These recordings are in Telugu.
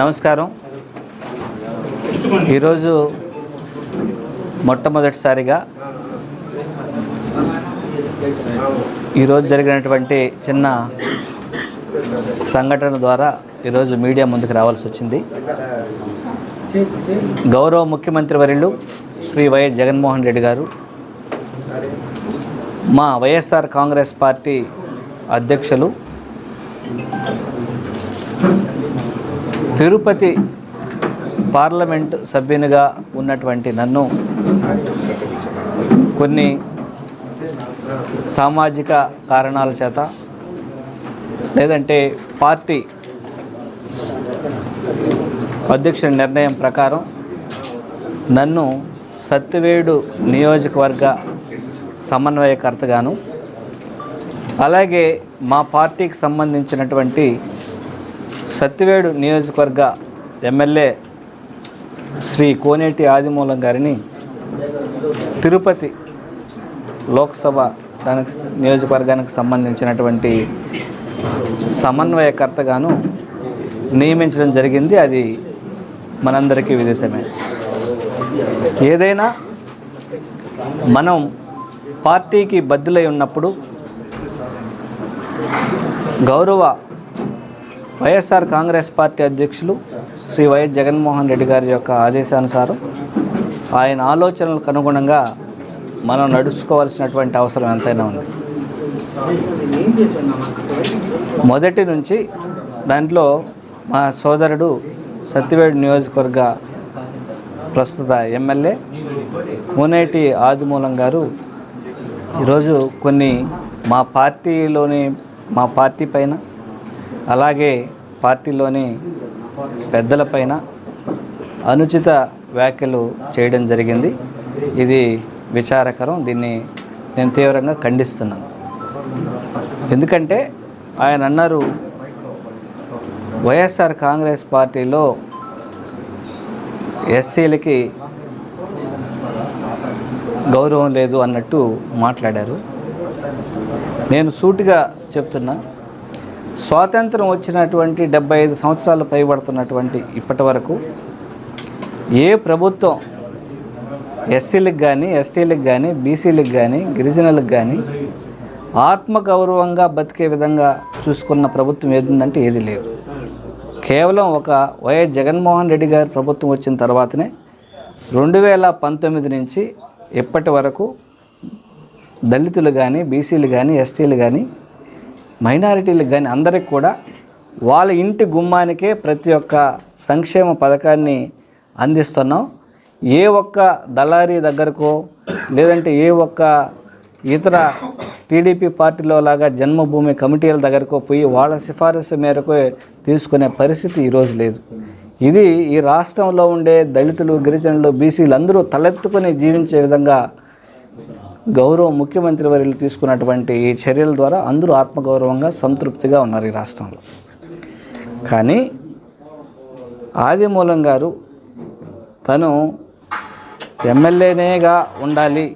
నమస్కారం. ఈరోజు మొట్టమొదటిసారిగా ఈరోజు జరిగినటువంటి చిన్న సంఘటన ద్వారా ఈరోజు మీడియా ముందుకు రావాల్సి వచ్చింది. గౌరవ ముఖ్యమంత్రి వర్యులు శ్రీ వైఎస్ జగన్మోహన్ రెడ్డి గారు మా వైఎస్ఆర్ కాంగ్రెస్ పార్టీ అధ్యక్షులు తిరుపతి పార్లమెంట్ సభ్యునిగా ఉన్నటువంటి నన్ను కొన్ని సామాజిక కారణాల చేత లేదంటే పార్టీ అధ్యక్షుడి నిర్ణయం ప్రకారం నన్ను సత్తివేడు నియోజకవర్గ సమన్వయకర్తగాను అలాగే మా పార్టీకి సంబంధించినటువంటి సత్యవేడు నియోజకవర్గ ఎమ్మెల్యే శ్రీ కోనేటి ఆదిమూలం గారిని తిరుపతి లోక్సభ దానికి నియోజకవర్గానికి సంబంధించినటువంటి సమన్వయకర్తగాను నియమించడం జరిగింది. అది మనందరికీ విదితమే. ఏదైనా మనం పార్టీకి బద్దులై ఉన్నప్పుడు గౌరవ వైఎస్ఆర్ కాంగ్రెస్ పార్టీ అధ్యక్షులు శ్రీ వైఎస్ జగన్మోహన్ రెడ్డి గారి యొక్క ఆదేశానుసారం ఆయన ఆలోచనలకు అనుగుణంగా మనం నడుచుకోవాల్సినటువంటి అవసరం ఎంతైనా ఉంది. మొదటి నుంచి దాంట్లో మా సోదరుడు సత్యవేడు నియోజకవర్గ ప్రస్తుత ఎమ్మెల్యే కోనేటి ఆదిమూలం గారు ఈరోజు కొన్ని మా పార్టీలోని మా పార్టీ పైన అలాగే పార్టీలోని పెద్దలపైన అనుచిత వ్యాఖ్యలు చేయడం జరిగింది. ఇది విచారకరం. దీన్ని నేను తీవ్రంగా ఖండిస్తున్నాను. ఎందుకంటే ఆయన అన్నారు వైఎస్ఆర్ కాంగ్రెస్ పార్టీలో ఎస్సీలకి గౌరవం లేదు అన్నట్టు మాట్లాడారు. నేను సూటిగా చెప్తున్నా స్వాతంత్రం వచ్చినటువంటి డెబ్బై ఐదు సంవత్సరాలు పైబడుతున్నటువంటి ఇప్పటి వరకు ఏ ప్రభుత్వం ఎస్సీలకు కానీ ఎస్టీలకు కానీ బీసీలకు కానీ గిరిజనులకు కానీ ఆత్మగౌరవంగా బతికే విధంగా చూసుకున్న ప్రభుత్వం ఏదుందంటే ఏది లేదు. కేవలం ఒక వైఎస్ జగన్మోహన్ రెడ్డి గారి ప్రభుత్వం వచ్చిన తర్వాతనే రెండు వేల పంతొమ్మిది నుంచి ఇప్పటి వరకు దళితులు కానీ బీసీలు కానీ ఎస్టీలు కానీ మైనారిటీలకు కానీ అందరికి కూడా వాళ్ళ ఇంటి గుమ్మానికే ప్రతి ఒక్క సంక్షేమ పథకాన్ని అందిస్తున్నాం. ఏ ఒక్క దళారీ దగ్గరకో లేదంటే ఏ ఒక్క ఇతర టీడీపీ పార్టీలో లాగా జన్మభూమి కమిటీల దగ్గరకో పోయి వాళ్ళ సిఫారసు మేరకు తీసుకునే పరిస్థితి ఈరోజు లేదు. ఇది ఈ రాష్ట్రంలో ఉండే దళితులు గిరిజనులు బీసీలు అందరూ తలెత్తుకొని జీవించే విధంగా గౌరవ ముఖ్యమంత్రి వర్యులు తీసుకున్నటువంటి ఈ చర్యల ద్వారా అందరూ ఆత్మగౌరవంగా సంతృప్తిగా ఉన్నారు ఈ రాష్ట్రంలో. కానీ ఆదిమూలం గారు తను ఎమ్మెల్యేనేగా ఉండాలి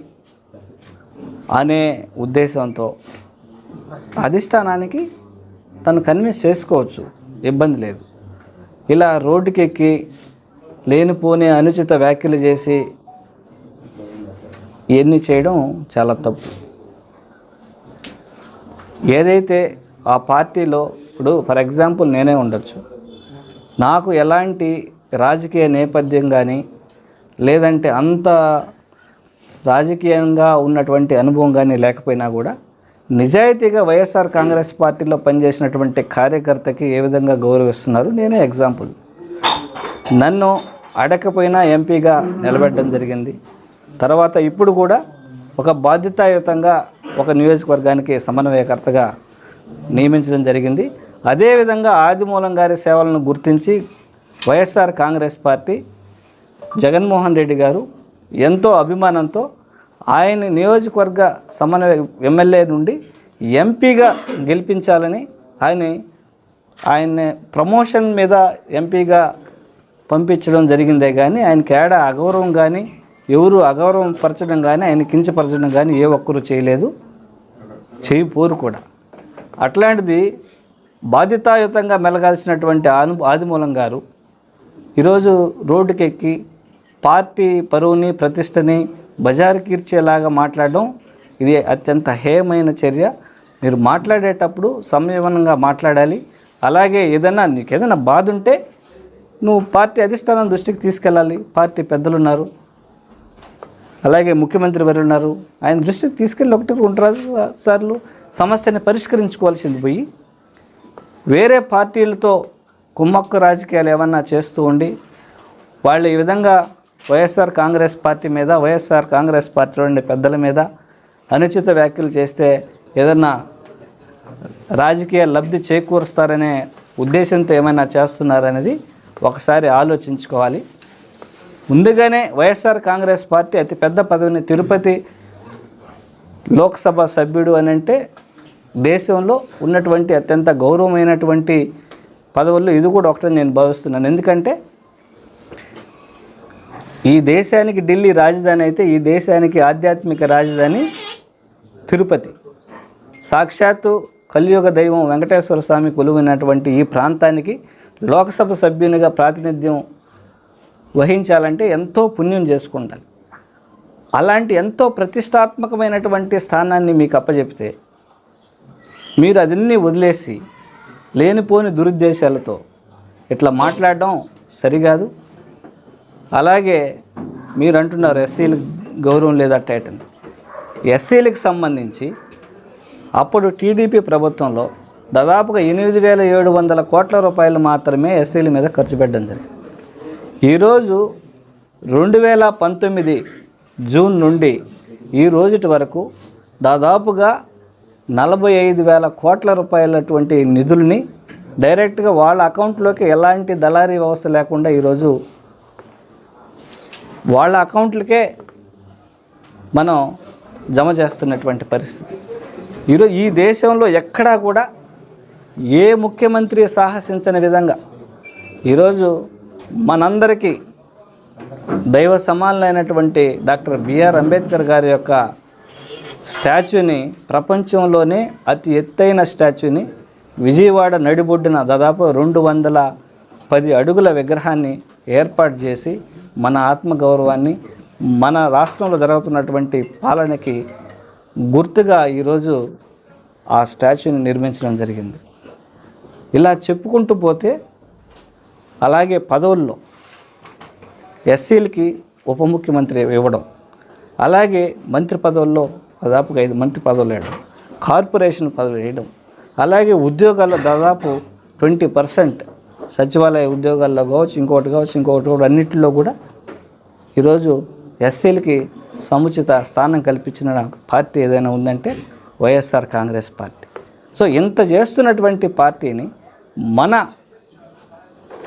అనే ఉద్దేశంతో అధిష్టానానికి తను కన్విన్స్ చేసుకోవచ్చు ఇబ్బంది లేదు. ఇలా రోడ్డుకెక్కి లేనిపోని అనుచిత వ్యాఖ్యలు చేసి ఇవన్నీ చేయడం చాలా తప్పు. ఏదైతే ఆ పార్టీలో ఇప్పుడు ఫర్ ఎగ్జాంపుల్ నేనే ఉండొచ్చు. నాకు ఎలాంటి రాజకీయ నేపథ్యం కానీ లేదంటే అంత రాజకీయంగా ఉన్నటువంటి అనుభవం కానీ లేకపోయినా కూడా నిజాయితీగా వైఎస్ఆర్ కాంగ్రెస్ పార్టీలో పనిచేసినటువంటి కార్యకర్తకి ఏ విధంగా గౌరవిస్తున్నారు నేనే ఎగ్జాంపుల్. నన్ను అడగకపోయినా ఎంపీగా నిలబెట్టడం జరిగింది. తర్వాత ఇప్పుడు కూడా ఒక బాధ్యతాయుతంగా ఒక నియోజకవర్గానికి సమన్వయకర్తగా నియమించడం జరిగింది. అదేవిధంగా ఆదిమూలం గారి సేవలను గుర్తించి YSR Congress party Jaganmohan Reddy గారు ఎంతో అభిమానంతో ఆయన నియోజకవర్గ సమన్వయ ఎమ్మెల్యే నుండి ఎంపీగా గెలిపించాలని ఆయన ఆయన ప్రమోషన్ మీద ఎంపీగా పంపించడం జరిగిందే కానీ ఆయనకి ఏడా అగౌరవం కానీ ఎవరు అగౌరవం పరచడం కానీ ఆయన కించపరచడం కానీ ఏ ఒక్కరు చేయలేదు. చేయపోరు కూడా. అట్లాంటిది బాధ్యతాయుతంగా మెలగాల్సినటువంటి ఆను ఆదిమూలం గారు ఈరోజు రోడ్డుకెక్కి పార్టీ పరువుని ప్రతిష్టని బజారు కీర్చేలాగా మాట్లాడడం ఇది అత్యంత హేయమైన చర్య. మీరు మాట్లాడేటప్పుడు సంయమనంగా మాట్లాడాలి. అలాగే ఏదైనా నీకు ఏదైనా బాధ ఉంటే నువ్వు పార్టీ అధిష్టానం దృష్టికి తీసుకెళ్ళాలి. పార్టీ పెద్దలు ఉన్నారు అలాగే ముఖ్యమంత్రి వారు ఉన్నారు? ఆయన దృష్టికి తీసుకెళ్ళి ఒకటి రెండు సార్లు సమస్యని పరిష్కరించుకోవాల్సింది పోయి వేరే పార్టీలతో కుమ్మక్కు రాజకీయాలు ఏమన్నా చేస్తూ ఉండి వాళ్ళు ఈ విధంగా వైఎస్ఆర్ కాంగ్రెస్ పార్టీ మీద వైఎస్ఆర్ కాంగ్రెస్ పార్టీలో ఉండే పెద్దల మీద అనుచిత వ్యాఖ్యలు చేస్తే ఏదన్నా రాజకీయ లబ్ధి చేకూరుస్తారనే ఉద్దేశంతో ఏమైనా చేస్తున్నారనేది ఒకసారి ఆలోచించుకోవాలి. ముందుగానే వైఎస్ఆర్ కాంగ్రెస్ పార్టీ అతిపెద్ద పదవిని తిరుపతి లోక్సభ సభ్యుడు అని అంటే దేశంలో ఉన్నటువంటి అత్యంత గౌరవమైనటువంటి పదవుల్లో ఇది కూడా ఒకటని నేను భావిస్తున్నాను. ఎందుకంటే ఈ దేశానికి ఢిల్లీ రాజధాని అయితే ఈ దేశానికి ఆధ్యాత్మిక రాజధాని తిరుపతి. సాక్షాత్తు కలియుగ దైవం వెంకటేశ్వర స్వామి కొలువైనటువంటి ఈ ప్రాంతానికి లోకసభ సభ్యునిగా ప్రాతినిధ్యం వహించాలంటే ఎంతో పుణ్యం చేసుకుంటారు. అలాంటి ఎంతో ప్రతిష్టాత్మకమైనటువంటి స్థానాన్ని మీకు అప్పచెప్తే మీరు అదన్నీ వదిలేసి లేనిపోని దురుద్దేశాలతో ఇట్లా మాట్లాడడం సరికాదు. అలాగే మీరు అంటున్నారు ఎస్సీలకు గౌరవం లేదట్టేటని ఎస్సీలకు సంబంధించి అప్పుడు టీడీపీ ప్రభుత్వంలో దాదాపుగా ఎనిమిది వేల ఏడు వందల కోట్ల రూపాయలు మాత్రమే ఎస్సీల మీద ఖర్చు పెట్టడం జరిగింది. ఈరోజు రెండు వేల పంతొమ్మిది జూన్ నుండి ఈ రోజుటి వరకు దాదాపుగా నలభై ఐదు వేల కోట్ల రూపాయలటువంటి నిధుల్ని డైరెక్ట్గా వాళ్ళ అకౌంట్లోకి ఎలాంటి దళారీ వ్యవస్థ లేకుండా ఈరోజు వాళ్ళ అకౌంట్లకే మనం జమ చేస్తున్నటువంటి పరిస్థితి. ఈరోజు ఈ దేశంలో ఎక్కడా కూడా ఏ ముఖ్యమంత్రి సాహసించని విధంగా ఈరోజు మనందరికీ దైవ సమానులైనటువంటి డాక్టర్ బిఆర్ అంబేద్కర్ గారి యొక్క స్టాచ్యూని ప్రపంచంలోనే అతి ఎత్తైన స్టాచ్యూని విజయవాడ నడిబొడ్డున దాదాపు రెండు వందల పది అడుగుల విగ్రహాన్ని ఏర్పాటు చేసి మన ఆత్మగౌరవాన్ని మన రాష్ట్రంలో జరుగుతున్నటువంటి పాలనకి గుర్తుగా ఈరోజు ఆ స్టాచ్యూని నిర్మించడం జరిగింది. ఇలా చెప్పుకుంటూ పోతే అలాగే పదవుల్లో ఎస్సీలకి ఉప ముఖ్యమంత్రి ఇవ్వడం అలాగే మంత్రి పదవుల్లో దాదాపుగా ఐదు మంత్రి పదవులు వేయడం కార్పొరేషన్ పదవులు వేయడం అలాగే ఉద్యోగాల్లో దాదాపు ట్వంటీ పర్సెంట్ సచివాలయ ఉద్యోగాల్లో కావచ్చు ఇంకోటి కావచ్చు ఇంకోటి కూడా అన్నింటిలో కూడా ఈరోజు ఎస్సీలకి సముచిత స్థానం కల్పించిన పార్టీ ఏదైనా ఉందంటే వైఎస్ఆర్ కాంగ్రెస్ పార్టీ. సో ఇంత చేస్తున్నటువంటి పార్టీని మన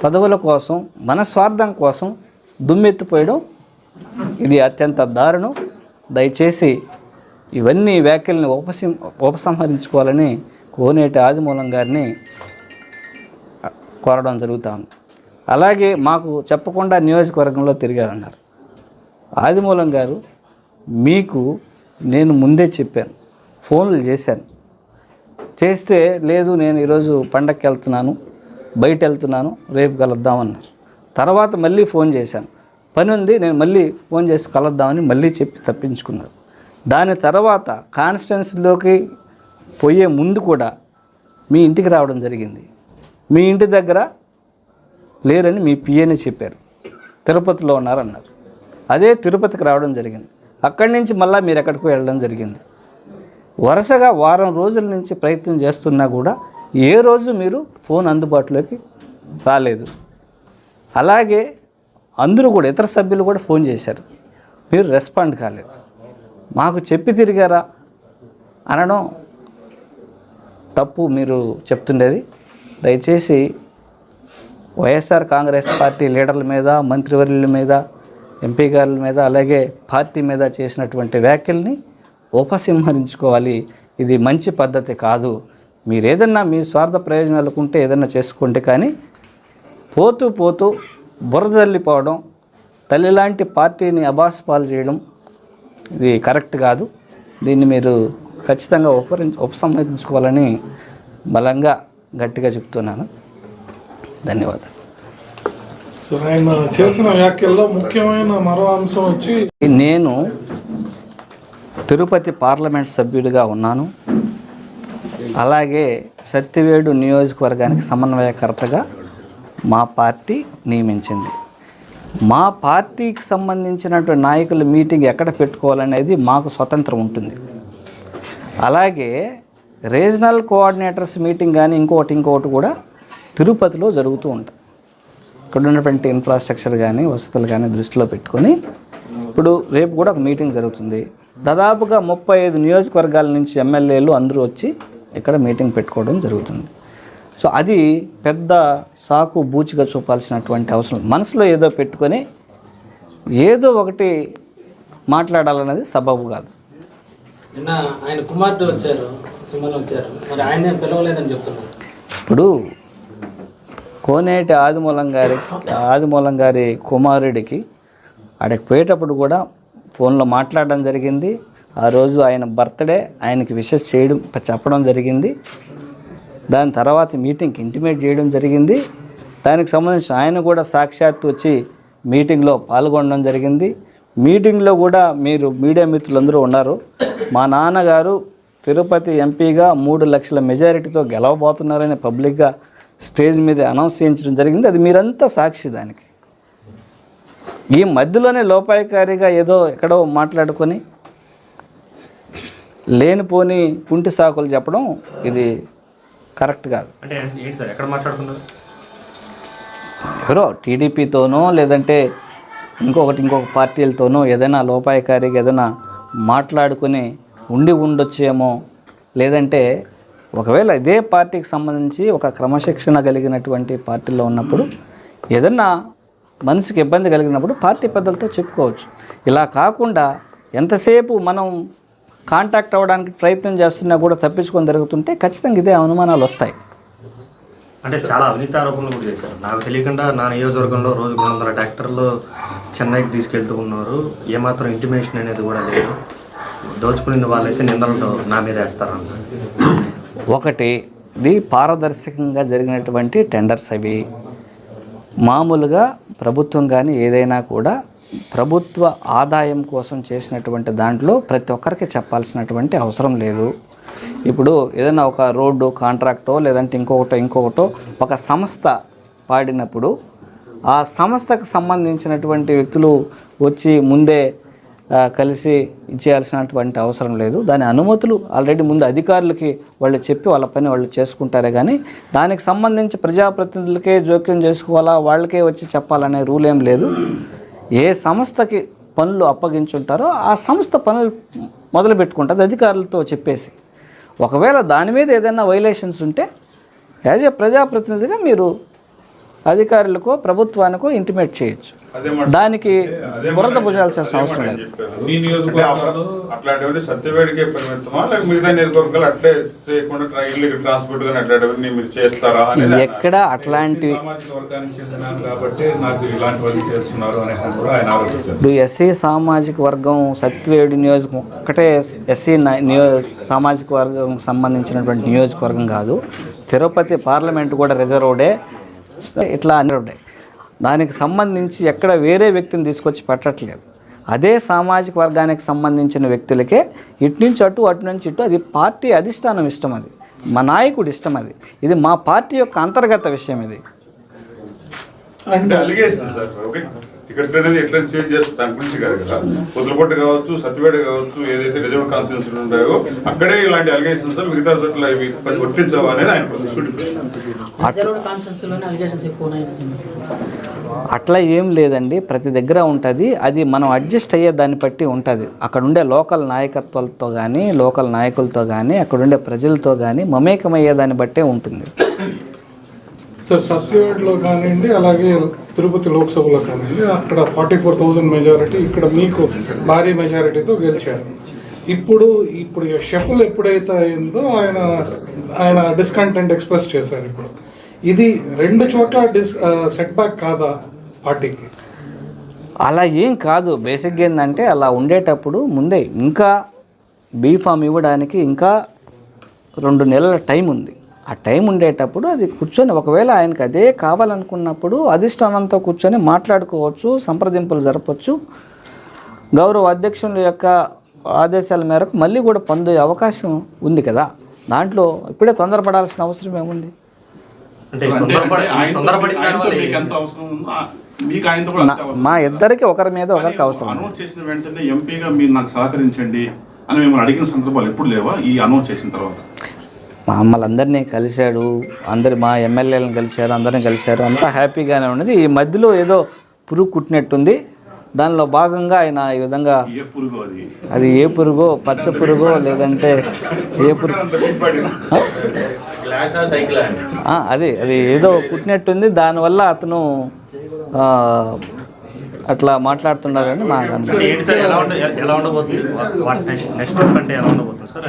పదవుల కోసం మన స్వార్థం కోసం దుమ్మెత్తిపోయడం ఇది అత్యంత దారుణం. దయచేసి ఇవన్నీ వ్యాఖ్యల్ని ఉపసం ఉపసంహరించుకోవాలని కోనేటి ఆదిమూలం గారిని కోరడం జరుగుతాను. అలాగే మాకు చెప్పకుండా నియోజకవర్గంలో తిరిగారన్నారు. ఆదిమూలం గారు మీకు నేను ముందే చెప్పాను ఫోన్లు చేశాను. చేస్తే లేదు నేను ఈరోజు పండక్కి వెళ్తున్నాను. బయట వెళ్తున్నాను రేపు కలుద్దామన్నారు. తర్వాత మళ్ళీ ఫోన్ చేశాను. పని ఉంది నేను మళ్ళీ ఫోన్ చేసి కలుద్దామని మళ్ళీ చెప్పి తప్పించుకున్నారు. దాని తర్వాత కాన్స్టిట్యున్సీలోకి పోయే ముందు కూడా మీ ఇంటికి రావడం జరిగింది. మీ ఇంటి దగ్గర లేరని మీ పిఏని చెప్పారు. తిరుపతిలో ఉన్నారన్నారు. అదే తిరుపతికి రావడం జరిగింది. అక్కడి నుంచి మళ్ళీ మీరు ఎక్కడికో వెళ్ళడం జరిగింది. వరుసగా వారం రోజుల నుంచి ప్రయత్నం చేస్తున్నా కూడా ఏ రోజు మీరు ఫోన్ అందుబాటులోకి రాలేదు. అలాగే అందరూ కూడా ఇతర సభ్యులు కూడా ఫోన్ చేశారు. మీరు రెస్పాండ్ కాలేదు. మాకు చెప్పి తిరిగారా? అనడం తప్పు మీరు చెప్తుండేది. దయచేసి వైఎస్ఆర్ కాంగ్రెస్ పార్టీ లీడర్ల మీద మంత్రివర్యుల మీద ఎంపీ గారుల మీద అలాగే పార్టీ మీద చేసినటువంటి వ్యాఖ్యల్ని ఉపసంహరించుకోవాలి. ఇది మంచి పద్ధతి కాదు. మీరు ఏదన్నా మీ స్వార్థ ప్రయోజనాలకు ఉంటే ఏదన్నా చేసుకోండి కానీ పోతూ పోతూ బురదల్లిపోవడం తల్లి లాంటి పార్టీని అబాస్పాలు చేయడం ఇది కరెక్ట్ కాదు. దీన్ని మీరు ఖచ్చితంగా ఉపరి ఉపసంహరించుకోవాలని బలంగా గట్టిగా చెప్తున్నాను. ధన్యవాదాలు. సో ఆయన చేసిన వ్యాఖ్యల్లో ముఖ్యమైన మరో అంశం వచ్చి నేను తిరుపతి పార్లమెంట్ సభ్యుడిగా ఉన్నాను. అలాగే సత్యవేడు నియోజకవర్గానికి సమన్వయకర్తగా మా పార్టీ నియమించింది. మా పార్టీకి సంబంధించినటువంటి నాయకుల మీటింగ్ ఎక్కడ పెట్టుకోవాలనేది మాకు స్వతంత్రం ఉంటుంది. అలాగే రీజనల్ కోఆర్డినేటర్స్ మీటింగ్ కానీ ఇంకొకటి ఇంకొకటి కూడా తిరుపతిలో జరుగుతూ ఉంటాయి. ఇక్కడ ఉన్నటువంటి ఇన్ఫ్రాస్ట్రక్చర్ కానీ వసతులు కానీ దృష్టిలో పెట్టుకొని ఇప్పుడు రేపు కూడా ఒక మీటింగ్ జరుగుతుంది. దాదాపుగా ముప్పై ఐదు నియోజకవర్గాల నుంచి ఎమ్మెల్యేలు అందరూ వచ్చి ఇక్కడ మీటింగ్ పెట్టుకోవడం జరుగుతుంది. సో అది పెద్ద సాకు బూచిగా చూపాల్సినటువంటి అవసరం. మనసులో ఏదో పెట్టుకొని ఏదో ఒకటి మాట్లాడాలన్నది సబబు కాదు. నిన్న ఆయన కుమార్తె వచ్చారు సినిమాలో వచ్చారు. మరి ఆయన పిలవలేదని చెప్తున్నారు. ఇప్పుడు కోనేటి ఆదిమూలం గారి ఆదిమూలం గారి కుమారుడికి ఆడికి పోయేటప్పుడు కూడా ఫోన్లో మాట్లాడడం జరిగింది. ఆ రోజు ఆయన బర్త్డే ఆయనకి విషెస్ చేయడం చెప్పడం జరిగింది. దాని తర్వాత మీటింగ్కి ఇంటిమేట్ చేయడం జరిగింది. దానికి సంబంధించి ఆయన కూడా సాక్షాత్తు వచ్చి మీటింగ్లో పాల్గొనడం జరిగింది. మీటింగ్లో కూడా మీరు మీడియా మిత్రులందరూ ఉన్నారు. మా నాన్నగారు తిరుపతి ఎంపీగా మూడు లక్షల మెజారిటీతో గెలవబోతున్నారని పబ్లిక్గా స్టేజ్ మీద అనౌన్స్ చేయించడం జరిగింది. అది మీరంతా సాక్షి దానికి. ఈ మధ్యలోనే లోపాయకారిగా ఏదో ఎక్కడో మాట్లాడుకొని లేనిపోని కుంటి సాకులు చెప్పడం ఇది కరెక్ట్ కాదు. అంటే ఏంటి సార్? ఎక్కడ మాట్లాడుతున్నారు? ఎవరో టీడీపీతోనో లేదంటే ఇంకొకటి ఇంకొక పార్టీలతోనో ఏదైనా లోపాయకారిగా ఏదైనా మాట్లాడుకుని ఉండి ఉండొచ్చేమో లేదంటే ఒకవేళ ఇదే పార్టీకి సంబంధించి ఒక క్రమశిక్షణ కలిగినటువంటి పార్టీలో ఉన్నప్పుడు ఏదన్నా మనసుకి ఇబ్బంది కలిగినప్పుడు పార్టీ పెద్దలతో చెప్పుకోవచ్చు. ఇలా కాకుండా ఎంతసేపు మనం కాంటాక్ట్ అవ్వడానికి ప్రయత్నం చేస్తున్నా కూడా తప్పించుకొని జరుగుతుంటే ఖచ్చితంగా ఇదే అనుమానాలు వస్తాయి. అంటే చాలా అవినీతి ఆరోపణలు కూడా చేశారు. నాకు తెలియకుండా నా నియోజకవర్గంలో రోజు రెండు వందల ట్రాక్టర్లు చెన్నైకి తీసుకెళ్తూ ఉన్నారు. ఏమాత్రం ఇంటిమేషన్ అనేది కూడా లేదు. దోచుకునేది వాళ్ళైతే నిందలు నా మీద వేస్తారన్నారు. ఒకటి ఇది పారదర్శకంగా జరిగినటువంటి టెండర్స్ అవి. మామూలుగా ప్రభుత్వం కానీ ఏదైనా కూడా ప్రభుత్వ ఆదాయం కోసం చేసినటువంటి దాంట్లో ప్రతి ఒక్కరికి చెప్పాల్సినటువంటి అవసరం లేదు. ఇప్పుడు ఏదైనా ఒక రోడ్డు కాంట్రాక్టో లేదంటే ఇంకొకటో ఇంకొకటో ఒక సంస్థ పాడినప్పుడు ఆ సంస్థకు సంబంధించినటువంటి వ్యక్తులు వచ్చి ముందే కలిసి ఇచ్చేయాల్సినటువంటి అవసరం లేదు. దాని అనుమతులు ఆల్రెడీ ముందు అధికారులకి వాళ్ళు చెప్పి వాళ్ళ పని వాళ్ళు చేసుకుంటారే కానీ దానికి సంబంధించి ప్రజాప్రతినిధులకే జోక్యం చేసుకోవాలా వాళ్ళకే వచ్చి చెప్పాలనే రూల్ ఏం లేదు. ఏ సంస్థకి పనులు అప్పగించుంటారో ఆ సంస్థ పనులు మొదలు పెట్టుకుంటుంది అధికారులతో చెప్పేసి. ఒకవేళ దాని మీద ఏదైనా వైలేషన్స్ ఉంటే యాజ్ ఏ ప్రజాప్రతినిధిగా మీరు అధికారులకో ప్రభుత్వానికో ఇంటిమేట్ చేయొచ్చు. దానికి బురద భుజాల్సిన అవసరం లేదు. నీ నియోజకవర్గాలు అట్లాంటివన్నీ సత్యవేడికే పరిమితమా? లేక మిగతా నియోజకవర్గాలు అట్లే చేయకుండా ట్రా- ఇల్లు ట్రాన్స్పోర్ట్ కానీ అట్లాంటివన్నీ మీరు చేస్తారా అనేది ఎక్కడ అట్లాంటి సామాజిక వర్గానికి చెందినాను కాబట్టి నాకు ఇలాంటివన్నీ చేస్తున్నారు అనే కూడా ఆయన ఆరోపించారు. ఇప్పుడు ఎస్సీ సామాజిక వర్గం సత్యవేడు నియోజకం ఒకటే ఎస్సీ నియో సామాజిక వర్గం సంబంధించినటువంటి నియోజకవర్గం కాదు. తిరుపతి పార్లమెంట్ కూడా రిజర్వ్డే ఇట్లా అన్నీ ఉన్నాయి. దానికి సంబంధించి ఎక్కడ వేరే వ్యక్తిని తీసుకొచ్చి పెట్టట్లేదు. అదే సామాజిక వర్గానికి సంబంధించిన వ్యక్తులకే ఇటు నుంచి అటు అటు నుంచి ఇటు అది పార్టీ అధిష్టానం ఇష్టం అది. మా నాయకుడు ఇష్టం అది. ఇది మా పార్టీ యొక్క అంతర్గత విషయం ఇది. టికెట్ అనేది ఎట్లా చేంజ్ చేస్తారు దాని గురించి కాదు కదా. పొద్దులపట్టు కావచ్చు సత్యవేడ కావచ్చు ఏదైతే రిజర్వ్ కాన్స్టిట్యూన్సీ ఉంటాయో అక్కడే ఇలాంటి అలిగేషన్స్ మిగతా చోట్ల ఇవి వర్తించవా అనేది ఆయన అట్లా ఏం లేదండి. ప్రతి దగ్గర ఉంటుంది. అది మనం అడ్జస్ట్ అయ్యే దాన్ని బట్టి ఉంటుంది. అక్కడ ఉండే లోకల్ నాయకత్వాలతో కానీ లోకల్ నాయకులతో కానీ అక్కడ ఉండే ప్రజలతో కానీ మమేకమయ్యే దాన్ని బట్టే ఉంటుంది. సో సత్యవేడ్లో కానివ్వండి అలాగే తిరుపతి లోక్సభలో కానివ్వండి అక్కడ ఫార్టీ ఫోర్ థౌజండ్ మెజారిటీ ఇక్కడ మీకు భారీ మెజారిటీతో గెలిచారు. ఇప్పుడు ఇప్పుడు షఫుల్ ఎప్పుడైతే అయిందో ఆయన ఆయన డిస్కంటెంట్ ఎక్స్ప్రెస్ చేశారు ఇప్పుడు. ఇది రెండు చోట్ల డిస్ సెట్ బ్యాక్ కాదా పార్టీకి? అలా ఏం కాదు. బేసిక్గా ఏంటంటే అలా ఉండేటప్పుడు ముందే ఇంకా బీఫామ్ ఇవ్వడానికి ఇంకా రెండు నెలల టైం ఉంది. ఆ టైం ఉండేటప్పుడు అది కూర్చొని ఒకవేళ ఆయనకి అదే కావాలనుకున్నప్పుడు అధిష్టానంతో కూర్చొని మాట్లాడుకోవచ్చు సంప్రదింపులు జరపచ్చు. గౌరవ అధ్యక్షుల యొక్క ఆదేశాల మేరకు మళ్ళీ కూడా పొందే అవకాశం ఉంది కదా. దాంట్లో ఇప్పుడే తొందరపడాల్సిన అవసరం ఏముంది? మా ఇద్దరికి ఒకరి మీద ఒకరికి అవసరం అనౌన్స్ చేసిన వెంటనే ఎంపీగా మీరు నాకు సహకరించండి అని మిమ్మల్ని అడిగిన సందర్భాలు ఎప్పుడు లేవా? ఈ అనౌన్స్ చేసిన తర్వాత. మమ్మల్ని అందరినీ కలిశాడు అందరి మా ఎమ్మెల్యేలను కలిశారు అందరిని కలిశారు. అంతా హ్యాపీగానే ఉన్నది. ఈ మధ్యలో ఏదో పురుగు కుట్టినట్టుంది. దానిలో భాగంగా ఆయన ఈ విధంగా ఏ పురుగు అది? అది ఏ పురుగో పచ్చ పురుగో లేదంటే ఏ పురుగు అది అది ఏదో కుట్టినట్టుంది. దానివల్ల అతను ఆ, అట్లా మాట్లాడుతున్నారని మాకు అనిపిస్తుంది. అంటే ఏంటి సార్ ఎలా ఉండ ఎలా ఉండబోతుంది? వాట్ నెక్స్ట్ నెక్స్ట్ అంటే ఎలా ఉండబోతుంది సార్?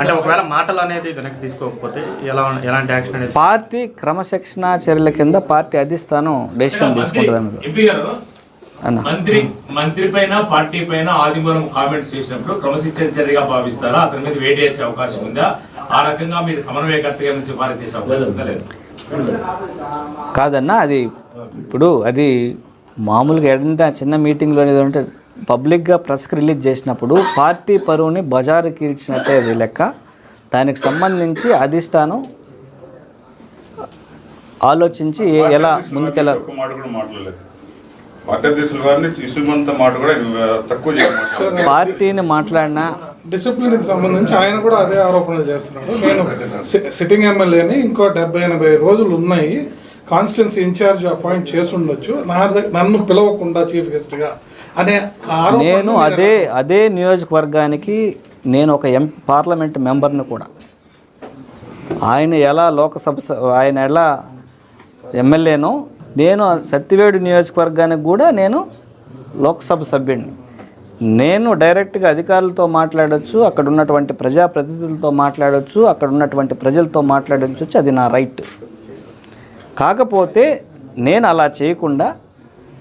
అంటే ఒకవేళ మాటలు అనేది వెనక్కి తీసుకోకపోతే ఎలా ఉం- ఎలాంటి యాక్షన్ అనేది పార్టీ క్రమశిక్షణ చర్యల కింద పార్టీ అధిష్టానం డెసిషన్ తీసుకుంటుంది అన్నది ఎంపీ గారు అన్న. మంత్రి మంత్రి పైన పార్టీ పైన ఆదిమూలం కామెంట్స్ చేసినప్పుడు క్రమశిక్షణ చర్యగా భావిస్తారా? అతని మీద వేడి చేసే అవకాశం ఉందా? ఆ రకంగా మీరు సమన్వయకర్తగా నుంచి అవకాశం ఉందా లేదా? కాదన్నా అది ఇప్పుడు అది మామూలుగా ఏదంటే చిన్న మీటింగ్లో ఏదంటే పబ్లిక్గా ప్రెస్కి రిలీజ్ చేసినప్పుడు పార్టీ పరువుని బజారుకి ఇచ్చినట్టే అది లెక్క. దానికి సంబంధించి అధిష్టానం ఆలోచించి ఎలా ముందుకెళ్ళ పార్టీని మాట్లాడినా డిసిప్లిన్కి సంబంధించి ఆయన కూడా అదే ఆరోపణలు చేస్తున్నాడు. నేను సిట్టింగ్ ఎమ్మెల్యేని ఇంకో డెబ్బై ఎనభై రోజులు ఉన్నాయి. కాన్స్టిట్యున్సీ ఇన్ఛార్జ్ అపాయింట్ చేసి ఉండొచ్చు. నన్ను పిలవకుండా చీఫ్ గెస్ట్గా అనే నేను అదే అదే నియోజకవర్గానికి నేను ఒక ఎం పార్లమెంట్ మెంబర్ని కూడా. ఆయన ఎలా లోకసభ ఆయన ఎలా ఎమ్మెల్యేనో నేను సత్యవేడు నియోజకవర్గానికి కూడా నేను లోక్సభ సభ్యుడిని నేను డైరెక్ట్గా అధికారులతో మాట్లాడొచ్చు అక్కడ ఉన్నటువంటి ప్రజాప్రతినిధులతో మాట్లాడొచ్చు అక్కడ ఉన్నటువంటి ప్రజలతో మాట్లాడొచ్చు అది నా రైట్. కాకపోతే నేను అలా చేయకుండా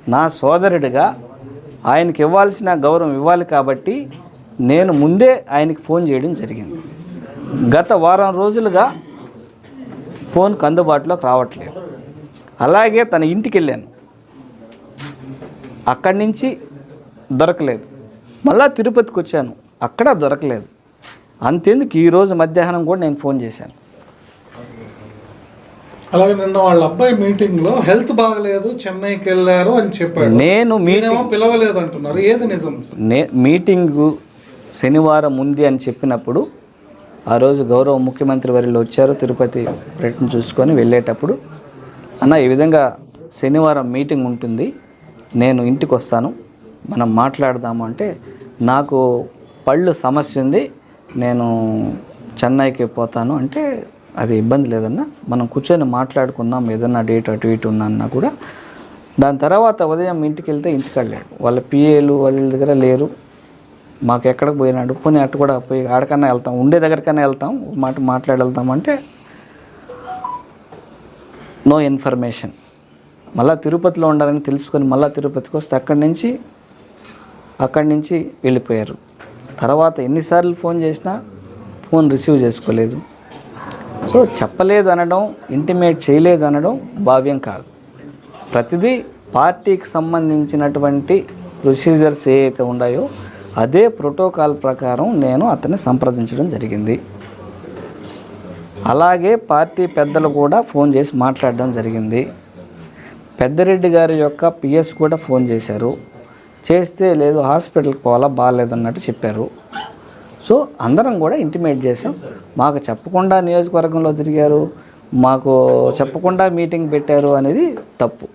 నా సోదరుడిగా ఆయనకి ఇవ్వాల్సిన గౌరవం ఇవ్వాలి కాబట్టి నేను ముందే ఆయనకి ఫోన్ చేయడం జరిగింది. గత వారం రోజులుగా ఫోన్కి అందుబాటులోకి రావట్లేదు. అలాగే తన ఇంటికి వెళ్ళాను అక్కడి నుంచి దొరకలేదు. మళ్ళా తిరుపతికి వచ్చాను. అక్కడ దొరకలేదు. అంతేందుకు? ఈరోజు మధ్యాహ్నం కూడా నేను ఫోన్ చేశాను. అలాగే నిన్న వాళ్ళ అబ్బాయి మీటింగ్లో హెల్త్ బాగలేదు చెన్నైకి వెళ్ళారు అని చెప్పాడు. నేను మీటింగ్ మీరేమో పిలవలేదు అంటున్నారు ఏది నిజం? నే మీటింగు శనివారం ఉంది అని చెప్పినప్పుడు ఆ రోజు గౌరవ ముఖ్యమంత్రి వర్యులు వచ్చారు తిరుపతి పర్యటన చూసుకొని వెళ్ళేటప్పుడు అన్న ఈ విధంగా శనివారం మీటింగ్ ఉంటుంది నేను ఇంటికి వస్తాను మనం మాట్లాడదాము అంటే నాకు పళ్ళు సమస్య ఉంది నేను చెన్నైకి పోతాను అంటే అది ఇబ్బంది లేదన్నా మనం కూర్చొని మాట్లాడుకుందాం ఏదన్నా డేట్ అటు ఇటు ఉన్నా కూడా. దాని తర్వాత ఉదయం ఇంటికి వెళ్తే ఇంటికి వెళ్ళాడు. వాళ్ళ పిఏలు వాళ్ళ దగ్గర లేరు. మాకు ఎక్కడికి పోయినాడు? పోనీ అటు కూడా పోయి ఆడకన్నా వెళ్తాం ఉండే దగ్గరికన్నా వెళ్తాం మాట మాట్లాడి వెళ్తాం అంటే నో ఇన్ఫర్మేషన్ మళ్ళీ తిరుపతిలో ఉండాలని తెలుసుకొని మళ్ళీ తిరుపతికి వస్తే అక్కడి నుంచి అక్కడి నుంచి వెళ్ళిపోయారు. తర్వాత ఎన్నిసార్లు ఫోన్ చేసినా ఫోన్ రిసీవ్ చేసుకోలేదు. సో చెప్పలేదు అనడం ఇంటిమేట్ చేయలేదు అనడం భావ్యం కాదు. ప్రతిదీ పార్టీకి సంబంధించినటువంటి ప్రొసీజర్స్ ఏ అయితే ఉన్నాయో అదే ప్రోటోకాల్ ప్రకారం నేను అతన్ని సంప్రదించడం జరిగింది. అలాగే పార్టీ పెద్దలు కూడా ఫోన్ చేసి మాట్లాడడం జరిగింది. పెద్దరెడ్డి గారి యొక్క పిఎస్ కూడా ఫోన్ చేశారు. చేస్తే లేదు హాస్పిటల్కి పోవాలా బాగాలేదన్నట్టు చెప్పారు. సో అందరం కూడా ఇంటిమేట్ చేసాం. మాకు చెప్పకుండా నియోజకవర్గంలో తిరిగారు మాకు చెప్పకుండా మీటింగ్ పెట్టారు అనేది తప్పు.